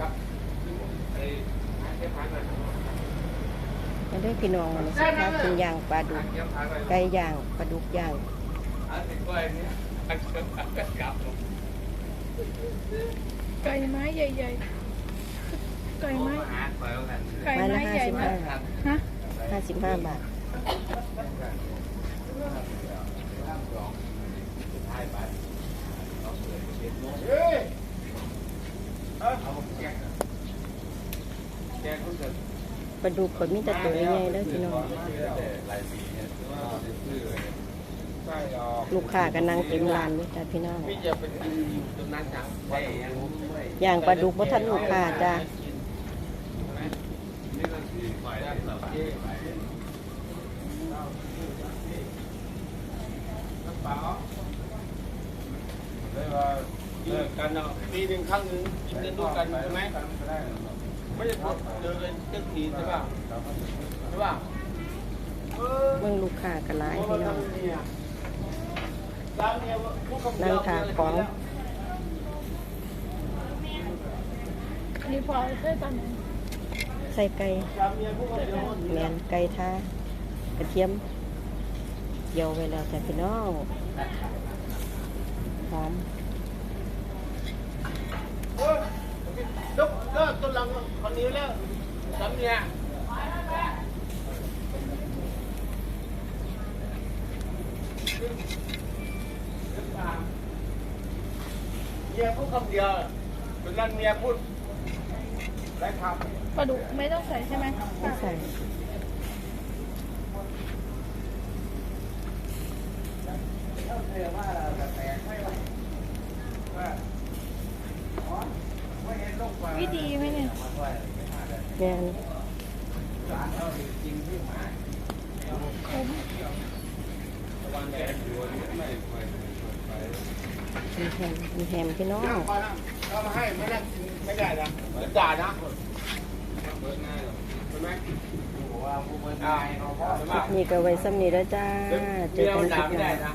กับไอ้เจ้าพานหน่อยมาได้พี่น้องมาสิคะกินย่างปลาดุกเจ้าพานหน่อยไก่ย่างปลาดุกย่างอันนี้ก็ไอ้เนี่ยอันเจ้าพานก็กลับลงไก่ไม้ใหญ่ๆ ไก่ไม้หาไปแล้วกันไก่ไม้ใหญ่มากฮะห้าสิบห้าบาทเฮ้ยเอาแกงแกงคุณจะ ปลาดุกก็มีแต่ตัวใหญ่ๆเด้อพี่น้องหลายปีเนี่ยใช่หรอลูกค้าก็นั่งเต็มร้านเลยจ้ะพี่น้องพี่จะไปกินอยู่ตรงนั้นจังได้ยังย่างปลาดุกบ่ทันลูกค้าจ้ะนี่ก็คือฝ่ายด้านหลังที่กระเป๋าได้ว่าเลิกกันเนาะปีหนึ่งครั้งหนึ่งกินกันด้วยกันใช่ไหม ไม่ได้พบเจอกันเจ้าทีใช่ป่ะใช่ป่ะเออเบิ่งลูกค้าก็หลายเพราะพี่ว่าน้องเนี่ยร้านเนี่ยพวกคำเดีนั่ยงวทาของอันนี้พอใช่ตอนไหนใส่ไก่จำเนี่ยพวกคำเดียวหมดแมนไก่ทากระเทียมเจียวไว้แล้วจ้ะพี่น้องหอม เออยก นคนนี้แล้วจำเนี่ยเมียพูดคำเดียวเป็นนั้นเมียพูดได้คำปลาดุกไม่ต้องใส่ใช่ไหมไม่ใส่วิ ดีไหมเนี่ยแมนคมมีแฮมมีแฮมพี่น้องก็มาให้ไม่ได้กินไม่ได้นะจะด่านะใช่ไหมอ่าคลิปนี้ก็ไว้ซ้ำนี้แล้วจ้า เจเมีอยกัมันนคด่าลิปไม่หได้น้านะ